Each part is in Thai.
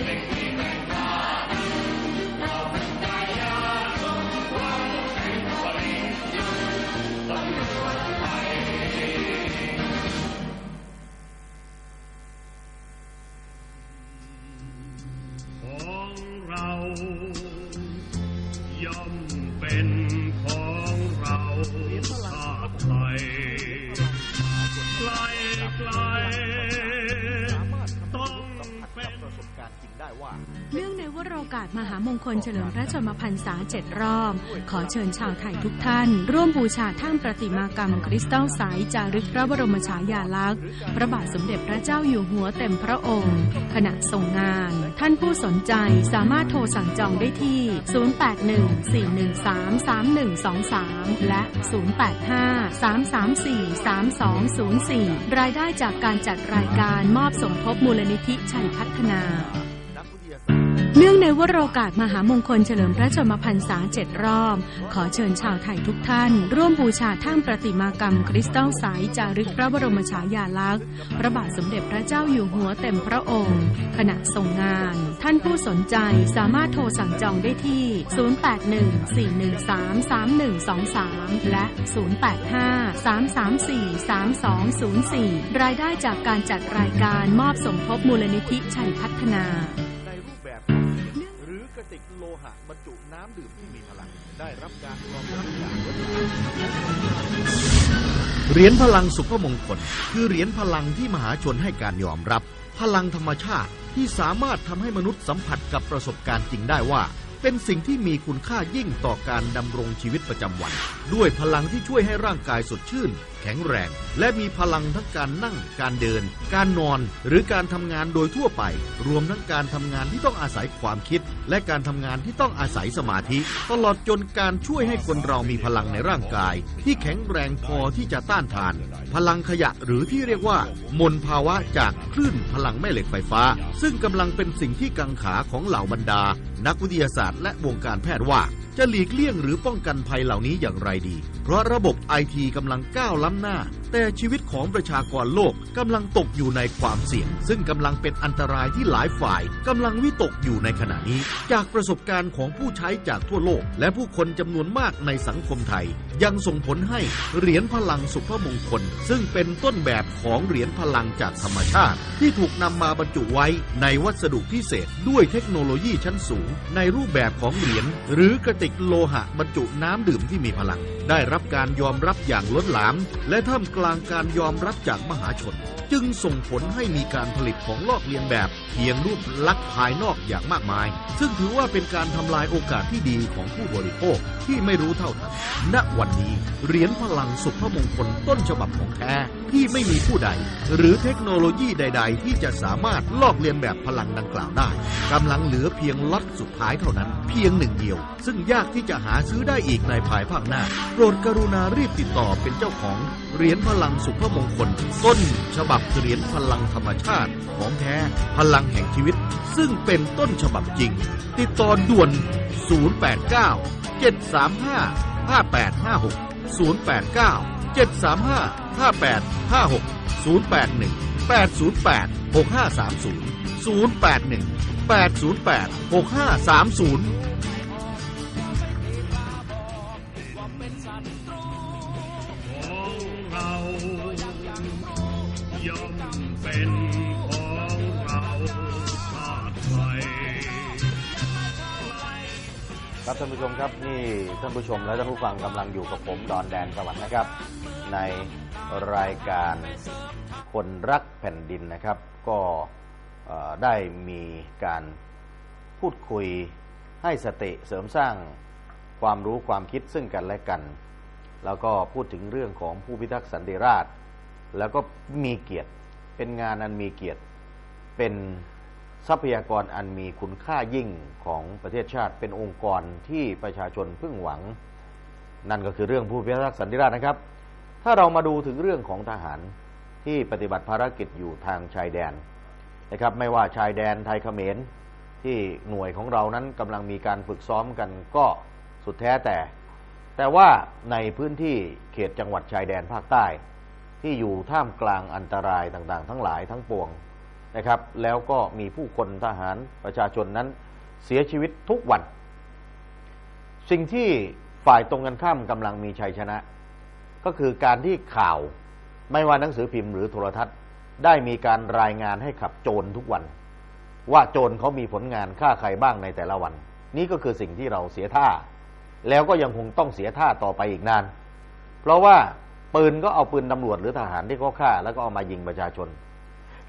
ข ลเฉลิมพระชนมพรรษาเจ็ดรอบ ขอเชิญชาวไทยทุกท่าน ร่วมบูชาท่ามประติมากรรมคริสตัลใสจารึกพระบรมฉายาลักษณ์ พระบาทสมเด็จพระเจ้าอยู่หัวเต็มพระองค์ ขณะส่งงาน ท่านผู้สนใจสามารถโทรสั่งจองได้ที่ 0814133123 และ 085-334-3204 รายได้จากการจัดรายการมอบสมทบมูลนิธิชัยพัฒนา เนื่องในวโรกาสมหามงคลเฉลิมพระชนมพรรษาเจ็ดรอบ ขอเชิญชาวไทยทุกท่าน ร่วมบูชาท่ามประติมากรรมคริสตัลใสจารึกพระบรมฉายาลักษณ์ พระบาทสมเด็จพระเจ้าอยู่หัวเต็มพระองค์ ขณะส่งงาน ท่านผู้สนใจสามารถโทรสั่งจองได้ที่ 0814133123 และ 085-334-3204 รายได้จากการจัดรายการมอบสมทบมูลนิธิชัยพัฒนา ระติกโลหะบรรจุน้ำดื่มที่มีพลัง ได้รับการยอมรับอย่างล้นหลามเหรียญพลังสุภมงคล คือเหรียญพลังที่มหาชนให้การยอมรับ พลังธรรมชาติที่สามารถทำให้มนุษย์สัมผัสกับประสบการณ์จริงได้ว่า เป็นสิ่งที่มีคุณค่ายิ่งต่อการดำรงชีวิตประจำวัน ด้วยพลังที่ช่วยให้ร่างกายสดชื่น แข็งแรง และมีพลังทั้งการนั่ง การเดิน การนอน หรือการทำงานโดยทั่วไป รวมทั้งการทำงานที่ต้องอาศัยความคิด และการทำงานที่ต้องอาศัยสมาธิ ตลอดจนการช่วยให้คนเรามีพลังในร่างกาย ที่แข็งแรงพอที่จะต้านทาน พลังขยะหรือที่เรียกว่ามลภาวะจากคลื่นพลังแม่เหล็กไฟฟ้า ซึ่งกำลังเป็นสิ่งที่กังขาของเหล่าบรรดา นักวิทยาศาสตร์และวงการแพทย์ว่าจะหลีกเลี่ยงหรือป้องกันภัยเหล่านี้อย่างไรดี เพราะระบบไอทีกำลังก้าวล้ำหน้า แต่ชีวิตของประชากรโลกกำลังตกอยู่ในความเสี่ยง ซึ่งกำลังเป็นอันตรายที่หลายฝ่ายกำลังวิตกอยู่ในขณะนี้ จากประสบการณ์ของผู้ใช้จากทั่วโลก และผู้คนจำนวนมากในสังคมไทย ยังส่งผลให้เหรียญพลังสุภมงคล ซึ่งเป็นต้นแบบของเหรียญพลังจากธรรมชาติ ที่ถูกนำมาบรรจุไว้ในวัสดุพิเศษ ด้วยเทคโนโลยีชั้นสูง ในรูปแบบของเหรียญหรือกระติกโลหะบรรจุน้ำดื่มที่มีพลัง ได้รับการยอมรับอย่างล้นหลาม และท่ามกลางการยอมรับจากมหาชน จึงส่งผลให้มีการผลิตของลอกเลียนแบบเพียงรูปลักษณ์ภายนอกอย่างมากมาย ซึ่งถือว่าเป็นการทำลายโอกาสที่ดีของผู้บริโภคที่ไม่รู้เท่าทันณวันนี้เหรียญพลังสุภมงคลต้นฉบับของแท้ที่ไม่มีผู้ใด หรือเทคโนโลยีใด ๆ ที่จะสามารถลอกเลียนแบบพลังดังกล่าวได้กำลังเหลือเพียงล็อตสุดท้ายเท่านั้น เพียงหนึ่งเดียว ซึ่งยากที่จะหาซื้อได้อีกในภายภาคหน้า โปรดกรุณารีบติดต่อเป็นเจ้าของเหรียญพลังสุภมงคล ต้นฉบับเหรียญพลังธรรมชาติ ของแท้พลังแห่งชีวิต ซึ่งเป็นต้นฉบับจริง ติดต่อด่วน 089 735 5856 089 735 5856 081 808 6530 081 808 6530 ครับท่านผู้ชมครับนี่ท่านผู้ชมและท่านผู้ฟังกำลังอยู่กับผมดอนแดนสวรรค์นะครับ ในรายการคนรักแผ่นดินนะครับ ก็ได้มีการพูดคุยให้สติเสริมสร้างความรู้ความคิดซึ่งกันและกัน แล้วก็พูดถึงเรื่องของผู้พิทักษ์สันติราษฎร์แล้วก็มีเกียรติเป็นงานอันมีเกียรติเป็น ทรัพยากรอันมีคุณค่ายิ่งของประเทศชาติเป็นองค์กรที่ประชาชนพึ่งหวัง นั่นก็คือเรื่องผู้พิทักษ์สันติราษฎร์นะครับ ถ้าเรามาดูถึงเรื่องของทหารที่ปฏิบัติภารกิจอยู่ทางชายแดนนะครับไม่ว่าชายแดนไทยเขมรที่หน่วยของเรานั้นกำลังมีการฝึกซ้อมกันก็สุดแท้แต่ แต่ว่าในพื้นที่เขตจังหวัดชายแดนภาคใต้ ที่อยู่ท่ามกลางอันตรายต่างๆ ทั้งหลายทั้งปวง นะครับ แล้วก็มีผู้คนทหารประชาชนนั้นเสียชีวิตทุกวัน สิ่งที่ฝ่ายตรงกันข้ามกำลังมีชัยชนะ ก็คือการที่ข่าวไม่ว่าหนังสือพิมพ์หรือโทรทัศน์ ได้มีการรายงานให้ขับโจรทุกวัน ว่าโจรเขามีผลงานฆ่าใครบ้างในแต่ละวัน นี่ก็คือสิ่งที่เราเสียท่า แล้วก็ยังคงต้องเสียท่าต่อไปอีกนาน เพราะว่าปืนก็เอาปืนตำรวจหรือทหารที่เขาฆ่า แล้วก็เอามายิงประชาชน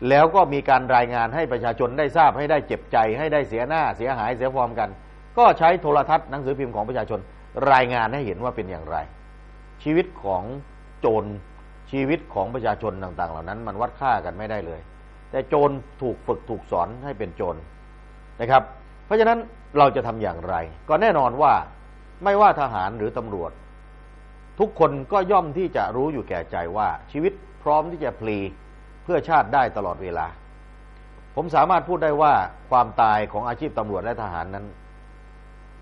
แล้วก็มีการรายงานให้ประชาชนได้ทราบให้ได้เจ็บใจ ให้ได้เสียหน้าเสียหายเสียฟอร์มกัน ก็ใช้โทรทัศน์หนังสือพิมพ์ของประชาชนรายงานให้เห็นว่าเป็นอย่างไร ชีวิตของโจรชีวิตของประชาชนต่าง ๆ เหล่านั้น มันวัดค่ากันไม่ได้เลย แต่โจรถูกฝึกถูกสอนให้เป็นโจรนะครับ เพราะฉะนั้นเราจะทำอย่างไร ก็แน่นอนว่าไม่ว่าทหารหรือตำรวจ ทุกคนก็ย่อมที่จะรู้อยู่แก่ใจว่าชีวิตพร้อมที่จะพลี เพื่อชาติได้ตลอดเวลา ผมสามารถพูดได้ว่าความตายของอาชีพตำรวจและทหารนั้น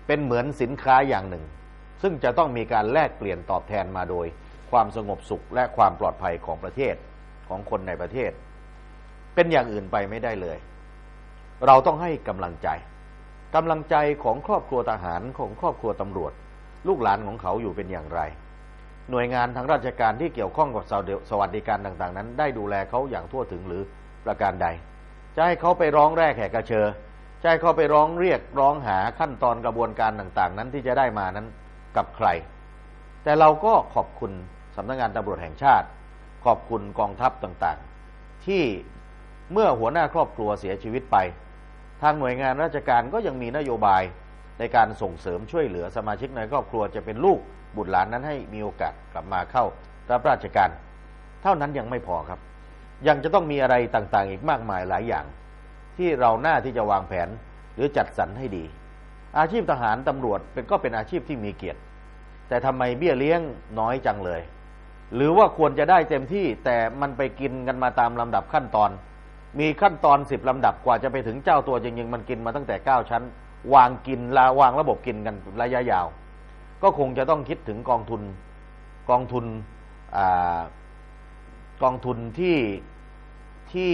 เป็นเหมือนสินค้าอย่างหนึ่ง ซึ่งจะต้องมีการแลกเปลี่ยนตอบแทนมาโดย ความสงบสุขและความปลอดภัยของประเทศของคนในประเทศ เป็นอย่างอื่นไปไม่ได้เลย เราต้องให้กำลังใจกำลังใจของครอบครัวทหารของครอบครัวตำรวจ ลูกหลานของเขาอยู่เป็นอย่างไร หน่วยงานทางราชการที่เกี่ยวข้องกับสวัสดิการต่างๆ นั้น ได้ดูแลเขาอย่างทั่วถึงหรือประการใด จะให้เขาไปร้องแรกแหกกระเชอจะให้เขาไปร้องเรียกร้องหาขั้นตอนกระบวนการต่างๆ นั้นที่จะได้มานั้นกับใคร แต่เราก็ขอบคุณสำนักงานตำรวจแห่งชาติ ขอบคุณกองทัพต่างๆ ที่เมื่อหัวหน้าครอบครัวเสียชีวิตไป ทางหน่วยงานราชการก็ยังมีนโยบายในการส่งเสริมช่วยเหลือสมาชิกในครอบครัวจะเป็นลูก บุตรหลานนั้นให้มีโอกาสกลับมาเข้ารับราชการ เท่านั้นยังไม่พอครับ ยังจะต้องมีอะไรต่างๆ อีกมากมายหลายอย่าง ที่เราหน้าที่จะวางแผนหรือจัดสรรให้ดี อาชีพทหารตำรวจเป็นก็เป็นอาชีพที่มีเกียรติ แต่ทำไมเบี้ยเลี้ยงน้อยจังเลย หรือว่าควรจะได้เต็มที่แต่มันไปกินกันมาตามลำดับขั้นตอน มีขั้นตอนสิบลำดับกว่าจะไปถึงเจ้าตัวจริงๆมันกินมาตั้งแต่เก้าชั้น วางกินลาวางระบบกินกันระยะยาว ก็คงจะต้องคิดถึงกองทุนกองทุนอกองทุนที่ที่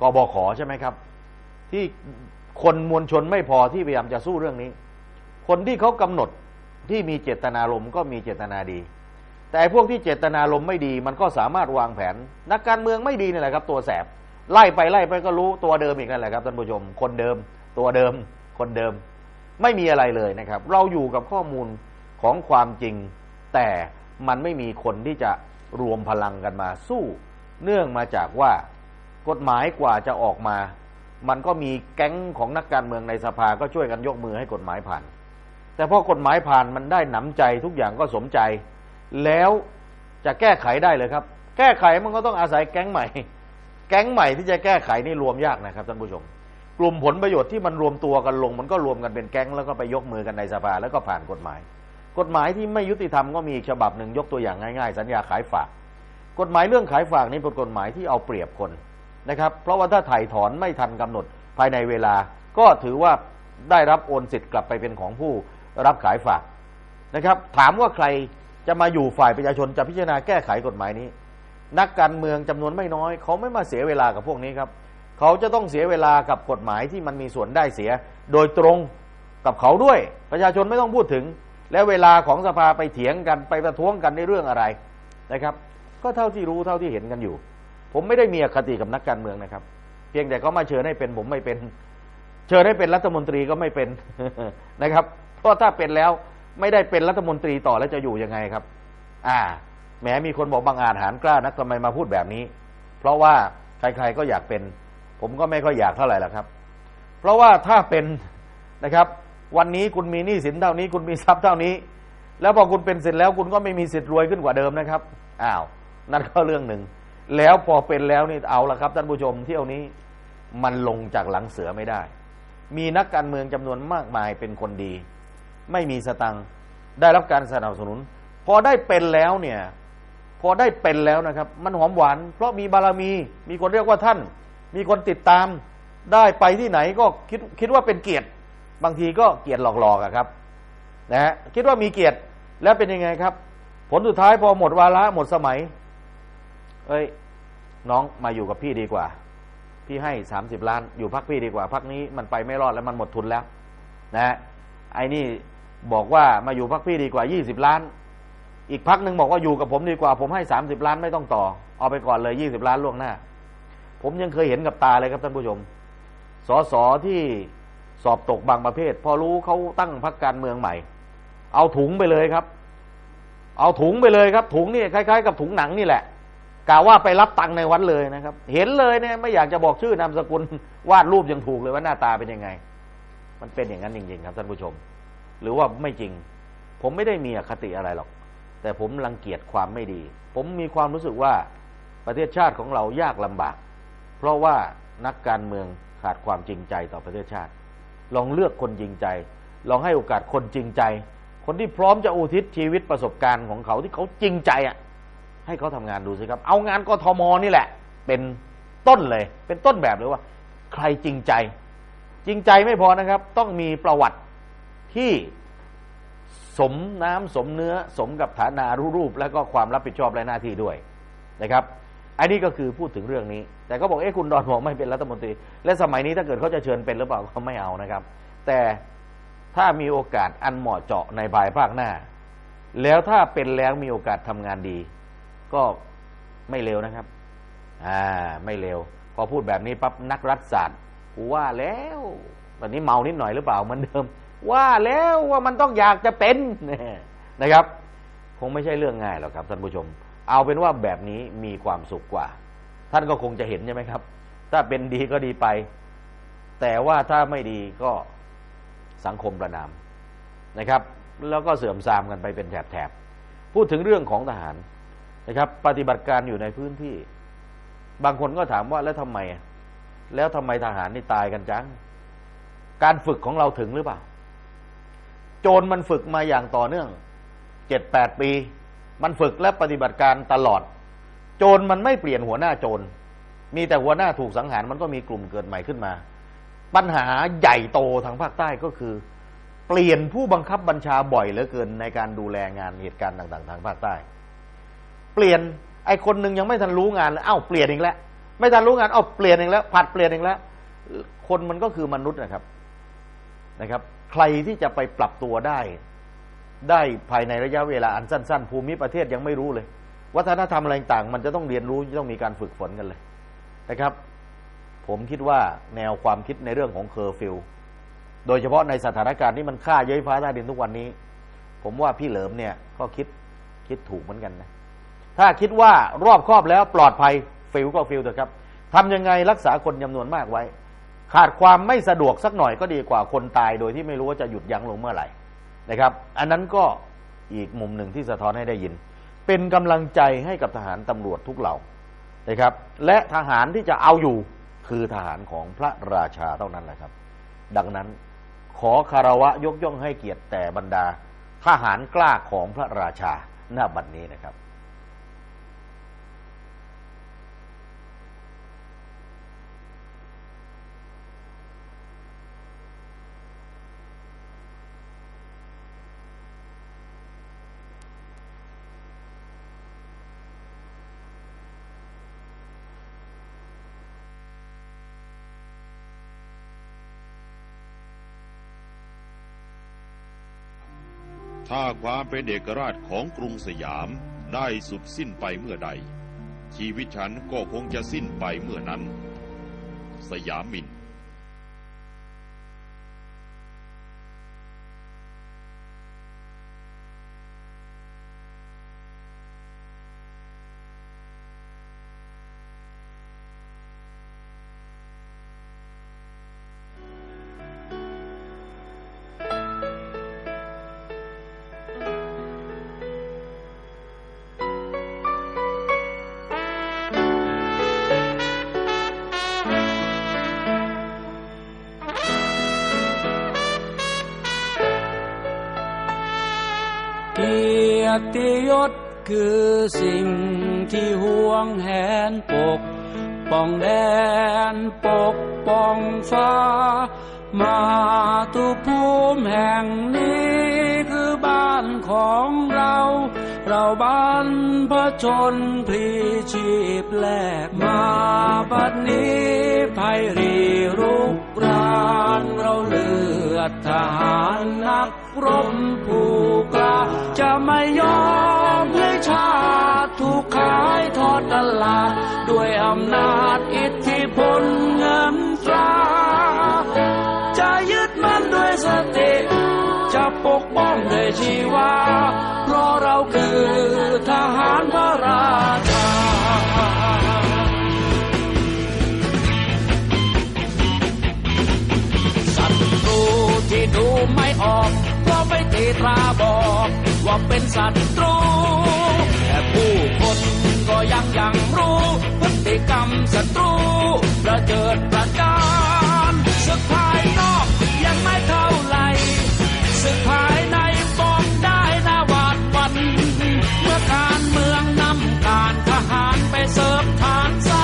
กบขใช่ไหมครับ ที่คนมวลชนไม่พอที่พยายามจะสู้เรื่องนี้ คนที่เขากำหนดที่มีเจตนารมณ์ก็มีเจตนาดี แต่พวกที่เจตนารมณ์ไม่ดี มันก็สามารถวางแผน นักการเมืองไม่ดีนี่แหละครับ ตัวแสบไล่ไปไล่ไปก็รู้ตัวเดิมอีกนั่นแหละครับท่านผู้ชม คนเดิม ตัวเดิม คนเดิม ไม่มีอะไรเลยนะครับ เราอยู่กับข้อมูล ของความจริง แต่มันไม่มีคนที่จะรวมพลังกันมาสู้ เนื่องมาจากว่ากฎหมายกว่าจะออกมา มันก็มีแก๊งของนักการเมืองในสภาก็ช่วยกันยกมือให้กฎหมายผ่าน แต่พอกฎหมายผ่านมันได้หนำใจทุกอย่างก็สมใจ แล้วจะแก้ไขได้เลยครับ แก้ไขมันก็ต้องอาศัยแก๊งใหม่ แก๊งใหม่ที่จะแก้ไขนี่รวมยากนะครับท่านผู้ชม กลุ่มผลประโยชน์ที่มันรวมตัวกันลง มันก็รวมกันเป็นแก๊งแล้วก็ไปยกมือกันในสภาแล้วก็ผ่านกฎหมาย กฎหมายที่ไม่ยุติธรรมก็มีอีกฉบับหนึ่งยกตัวอย่างง่ายๆ สัญญาขายฝาก กฎหมายเรื่องขายฝากนี้เป็นกฎหมายที่เอาเปรียบคนนะครับ เพราะว่าถ้าถ่ายถอนไม่ทันกำหนดภายในเวลา ก็ถือว่าได้รับโอนสิทธิ์กลับไปเป็นของผู้รับขายฝากนะครับ ถามว่าใครจะมาอยู่ฝ่ายประชาชนจะพิจารณาแก้ไขกฎหมายนี้ นักการเมืองจำนวนไม่น้อย เขาไม่มาเสียเวลากับพวกนี้ครับ เขาจะต้องเสียเวลากับกฎหมายที่มันมีส่วนได้เสีย โดยตรงกับเขาด้วย ประชาชนไม่ต้องพูดถึง แล้วเวลาของสภาไปเถียงกันไปประท้วงกันในเรื่องอะไรนะครับ ก็เท่าที่รู้เท่าที่เห็นกันอยู่ ผมไม่ได้มีอคติกับนักการเมืองนะครับ เพียงแต่เขามาเชิญให้เป็นผมไม่เป็น เชิญให้เป็นรัฐมนตรีก็ไม่เป็นนะครับ เพราะถ้าเป็นแล้วไม่ได้เป็นรัฐมนตรีต่อแล้วจะอยู่ยังไงครับ อ่าแหมมีคนบอกบางอาจหารกล้านักทำไมมาพูดแบบนี้ เพราะว่าใครๆก็อยากเป็น ผมก็ไม่ค่อยอยากเท่าไหร่ละครับ เพราะว่าถ้าเป็นนะครับ วันนี้คุณมีหนี้สินเท่านี้ คุณมีทรัพย์เท่านี้ แล้วพอคุณเป็นเสร็จแล้วคุณก็ไม่มีสิทธิ์รวยขึ้นกว่าเดิมนะครับอ้าวนั่นก็เรื่องหนึ่ง แล้วพอเป็นแล้วนี่เอาละครับท่านผู้ชมเที่ยวนี้มันลงจากหลังเสือไม่ได้ มีนักการเมืองจำนวนมากมายเป็นคนดี ไม่มีสตังค์ได้รับการสนับสนุน พอได้เป็นแล้วเนี่ย พอได้เป็นแล้วนะครับ มันหอมหวาน เพราะมีบารมี มีคนเรียกว่าท่าน มีคนติดตาม ได้ไปที่ไหนก็คิดคิดว่าเป็นเกียรติ บางทีก็เกียรติหลอกๆอะครับนะฮะคิดว่ามีเกียรติแล้วเป็นยังไงครับ ผลสุดท้ายพอหมดวาระหมดสมัย เอ้ย น้องมาอยู่กับพี่ดีกว่า พี่ให้สามสิบล้าน อยู่พักพี่ดีกว่าพักนี้มันไปไม่รอดแล้วมันหมดทุนแล้ว นะฮะไอ้นี่บอกว่ามาอยู่พักพี่ดีกว่ายี่สิบล้าน อีกพักหนึ่งบอกว่าอยู่กับผมดีกว่า ผมให้สามสิบล้านไม่ต้องต่อ เอาไปก่อนเลยยี่สิบล้านล่วงหน้า ผมยังเคยเห็นกับตาเลยครับท่านผู้ชมสอสอที่ สอบตกบางประเภท พอรู้เขาตั้งพักการเมืองใหม่ เอาถุงไปเลยครับ เอาถุงไปเลยครับ ถุงนี่คล้ายๆ กับถุงหนังนี่แหละกล่าวว่าไปรับตังค์ในวัดเลยนะครับ เห็นเลยเนี่ยไม่อยากจะบอกชื่อนามสกุลวาดรูปยังถูกเลยว่าหน้าตาเป็นยังไง มันเป็นอย่างนั้นจริงๆครับท่านผู้ชม หรือว่าไม่จริง ผมไม่ได้มีอคติอะไรหรอก แต่ผมรังเกียจความไม่ดี ผมมีความรู้สึกว่าประเทศชาติของเรายากลำบาก เพราะว่านักการเมืองขาดความจริงใจต่อประเทศชาติ ลองเลือกคนจริงใจ ลองให้โอกาสคนจริงใจ คนที่พร้อมจะอุทิศชีวิตประสบการณ์ของเขาที่เขาจริงใจอะ ให้เขาทำงานดูสิครับ เอางานกทมนี่แหละ เป็นต้นเลย เป็นต้นแบบเลยว่า ใครจริงใจ จริงใจไม่พอนะครับ ต้องมีประวัติที่สมน้ำสมเนื้อสมกับฐานารูรูป และก็ความรับผิดชอบและหน้าที่ด้วยนะครับ อันนี้ก็คือพูดถึงเรื่องนี้ แต่ก็บอกเอ๊ะคุณดอนบอกไม่เป็นรัฐมนตรี และสมัยนี้ถ้าเกิดเขาจะเชิญเป็นหรือเปล่าเขาไม่เอานะครับ แต่ถ้ามีโอกาสอันเหมาะเจาะในภายภาคหน้า แล้วถ้าเป็นแล้วมีโอกาสทำงานดี ก็ไม่เร็วนะครับอ่าไม่เร็ว พอพูดแบบนี้ปั๊บนักรัฐศาสตร์กูว่าแล้วตอนนี้เมานิดหน่อยหรือเปล่าเหมือนเดิม ว่าแล้วว่ามันต้องอยากจะเป็นนะครับ คงไม่ใช่เรื่องง่ายหรอกครับท่านผู้ชม เอาเป็นว่าแบบนี้มีความสุขกว่า ท่านก็คงจะเห็นใช่ไหมครับ ถ้าเป็นดีก็ดีไป แต่ว่าถ้าไม่ดีก็สังคมประนามนะครับ แล้วก็เสื่อมทรามกันไปเป็นแถบๆพูดถึงเรื่องของทหารนะครับ ปฏิบัติการอยู่ในพื้นที่ บางคนก็ถามว่าแล้วทำไม แล้วทำไมทหารนี่ตายกันจัง การฝึกของเราถึงหรือเปล่า โจรมันฝึกมาอย่างต่อเนื่องเจ็ดแปดปี มันฝึกและปฏิบัติการตลอด โจรมันไม่เปลี่ยนหัวหน้าโจร มีแต่หัวหน้าถูกสังหารมันก็มีกลุ่มเกิดใหม่ขึ้นมา ปัญหาใหญ่โตทางภาคใต้ก็คือ เปลี่ยนผู้บังคับบัญชาบ่อยเหลือเกินในการดูแลงานเหตุการณ์ต่าง ๆ ทางภาคใต้ เปลี่ยนไอ้คนหนึ่งยังไม่ทันรู้งานเลยเอ้าเปลี่ยนอีกแล้วไม่ทันรู้งานเอ้าเปลี่ยนอีกแล้วผัดเปลี่ยนอีกแล้วคนมันก็คือมนุษย์นะครับนะครับ ใครที่จะไปปรับตัวได้ ได้ภายในระยะเวลาอันสั้น ๆ ภูมิประเทศยังไม่รู้เลย วัฒนธรรมอะไรต่างมันจะต้องเรียนรู้จะต้องมีการฝึกฝนกันเลยนะครับ ผมคิดว่าแนวความคิดในเรื่องของเคอร์ฟิวโดยเฉพาะในสถานการณ์ที่มันฆ่าเย้ยฟ้าใต้ดินทุกวันนี้ ผมว่าพี่เหลิมเนี่ยก็คิดคิดถูกเหมือนกันนะถ้าคิดว่ารอบครอบแล้วปลอดภัยฟิลก็ฟิลเถอะครับทำยังไงรักษาคนจำนวนมากไว้ ขาดความไม่สะดวกสักหน่อยก็ดีกว่าคนตายโดยที่ไม่รู้ว่าจะหยุดยั้งลงเมื่อไหร่ นะครับ อันนั้นก็อีกมุมหนึ่งที่สะท้อนให้ได้ยิน เป็นกำลังใจให้กับทหารตำรวจทุกเหล่านะครับ และทหารที่จะเอาอยู่คือทหารของพระราชาเท่านั้นแหละครับ ดังนั้นขอคารวะยกย่องให้เกียรติแต่บรรดาทหารกล้าของพระราชาหน้าบัดนนี้นะครับ ถ้าความเป็นเอกราชของกรุงสยามได้สุดสิ้นไปเมื่อใด ชีวิตฉันก็คงจะสิ้นไปเมื่อนั้น สยามิน ยรติยศคือสิ่งที่ห่วงแหนปก ป้องแดนปกป้องฟ้า มาตุภูมิแห่งนี้คือบ้านของเรา เราบ้านพระชนพลีชีพแลกมาบัดนี้ภัยรีรุกรานเราเลือดทหารนักรบผู้ จะไม่ยอมให้ชาติถูกขายทอดตลาด ด้วยอำนาจอิทธิพลเงินตรา จะยึดมันด้วยสติ จะปกป้องด้วยชีวา เพราะเราคือทหารพระรา ว่าเป็นศัตรูแต่ผู้คนก็ยังยังรู้พฤติกรรมศัตรูประเจิดประจานศึกภายนอกยังไม่เท่าไหรศึกภายในปองได้นาหวาดวัน เมื่อการเมืองนำการทหารไปเสริมฐานสร้า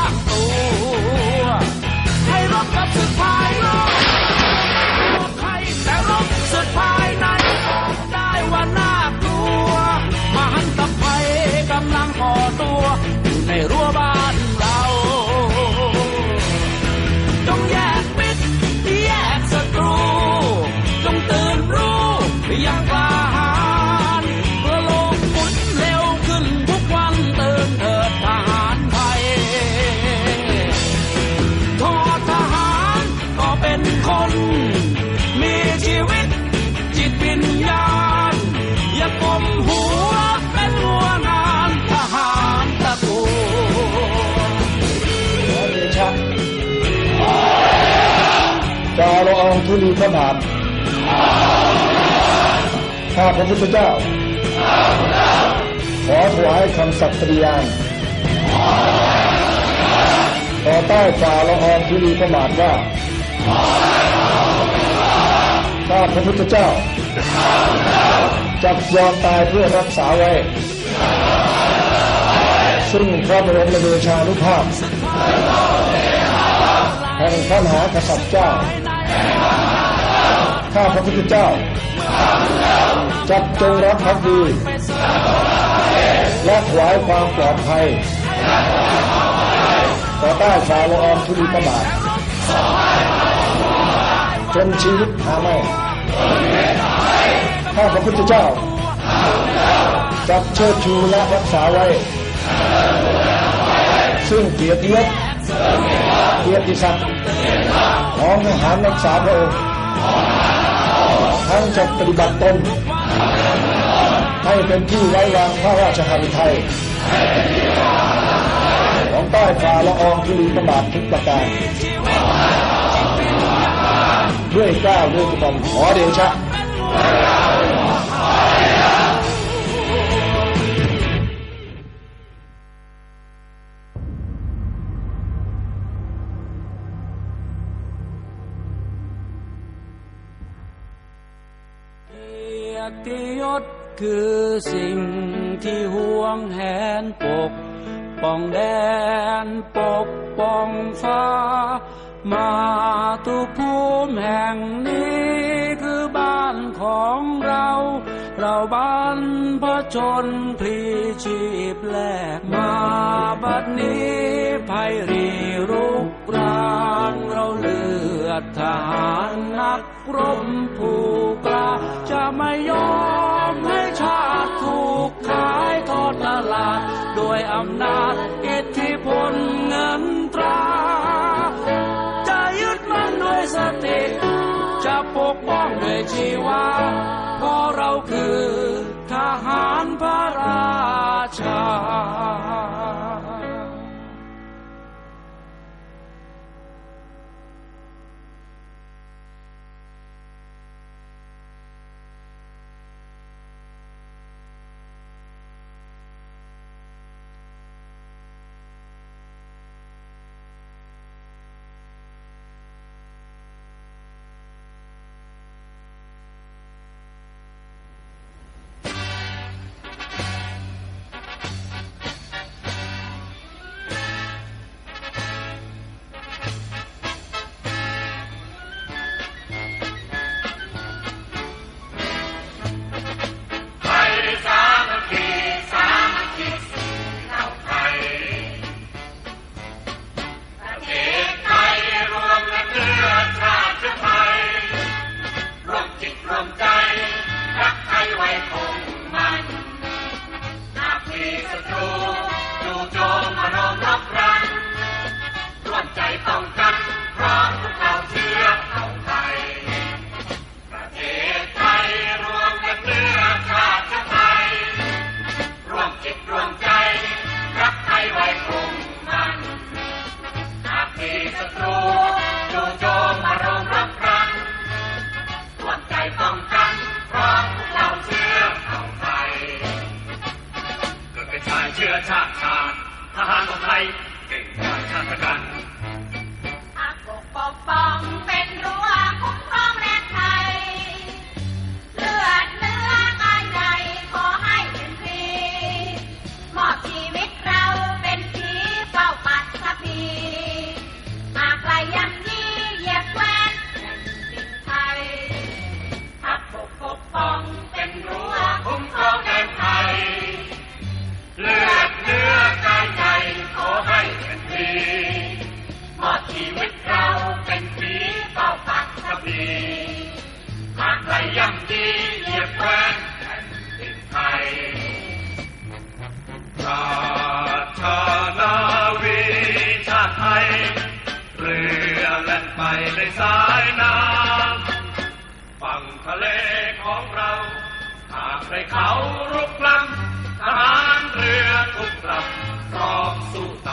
ข้าพระพุทธเจ้า ขอถวายคำสัตย์ปฏิญาณต่อใต้ฝ่าละอองธุลีพระบาทว่าข้าพระพุทธเจ้าจักยอมตายเพื่อรักษาไว้ ซึ่งพระบรมเดชานุภาพ แห่งพระมหากษัตริย์เจ้า ข้าพระพุทธเจ้า จักจงรับพักดี และถวายความปลอดภัย ต่อใต้ฝ่าละอองธุลีพระบาทจนชีวิตหาไม่ข้าพระพุทธเจ้า จักเชิดชูและรักษาไว้ ซึ่งเกียรติยศเกียรติศักดิ์ของทหารรักษาพระองค์ ทั้งจะปฏิบัติตนให้เป็นที่ไว้วางพระราชหฤทัยของใต้ฝ่าละอองที่รีประบาททุกประการด้วยกล้าวด้วยกระหม่อมขอเดชะ คือสิ่งที่ห่วงแหนปก ป้องแดนปกป้องฟ้า มาตุภูมิแห่งนี้คือบ้านของเรา เราบันพระชนพลีชีพแลกมาบัดนี้ภัยรีรุกรานเราเลือดทหารนักรบผู้กล้าจะไม่ยอมให้ชาติถูกขายทอดตลาดโดยอำนาจอิทธิพลเงินตรา จะยึดมั่นด้วยสติ จะปกป้องด้วยชีวา เราคือทหารพระราชา azul.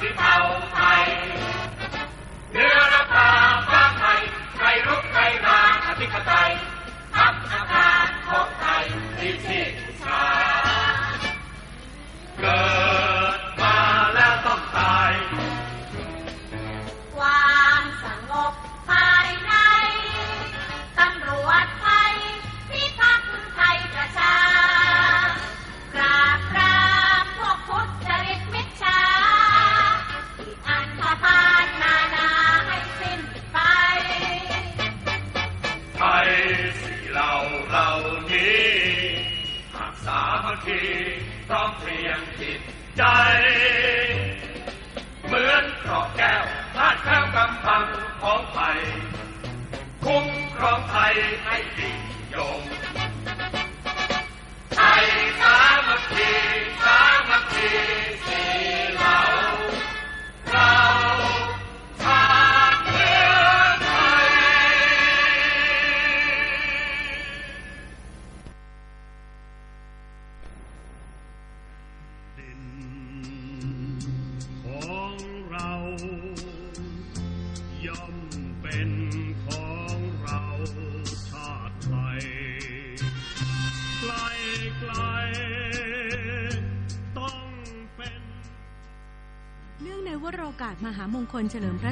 chữ thao hai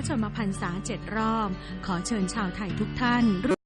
ชมพรรษาเจ็ดรอบ ขอเชิญชาวไทยทุกท่าน